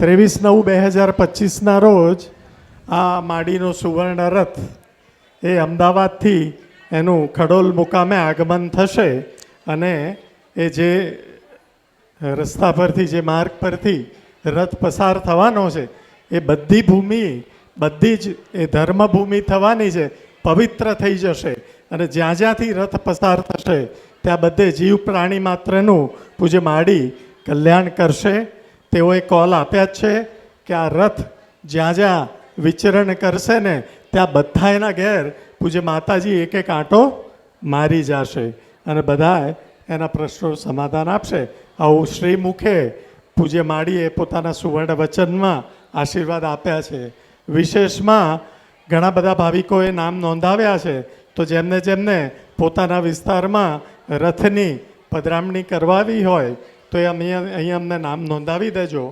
ત્રેવીસ નવ બે હજાર પચીસના રોજ આ માડીનો સુવર્ણ રથ એ અમદાવાદથી એનું ખડોલ મુકામે આગમન થશે અને એ જે રસ્તા પરથી, જે માર્ગ પરથી રથ પસાર થવાનો છે, એ બધી ભૂમિ, બધી જ એ ધર્મભૂમિ થવાની છે, પવિત્ર થઈ જશે અને જ્યાં જ્યાંથી રથ પસાર થશે, ત્યાં બધે જીવ પ્રાણી માત્રનું પૂજ્ય માડી કલ્યાણ કરશે. તેઓએ કોલ આપ્યા જ છે કે આ રથ જ્યાં જ્યાં વિચરણ કરશે ને ત્યાં બધા એના ઘેર પૂજ્ય માતાજી એક એક આંટો મારી જશે અને બધા એના પ્રશ્નો સમાધાન આપશે. આવું શ્રી મુખે પૂજ્ય માડીએ પોતાના સુવર્ણ વચનમાં આશીર્વાદ આપ્યા છે. વિશેષમાં ઘણા બધા ભાવિકોએ નામ નોંધાવ્યા છે. તો જેમને જેમને પોતાના વિસ્તારમાં રથની પધરામણી કરવાવી હોય તો એ અમે અહીં અમને નામ નોંધાવી દેજો.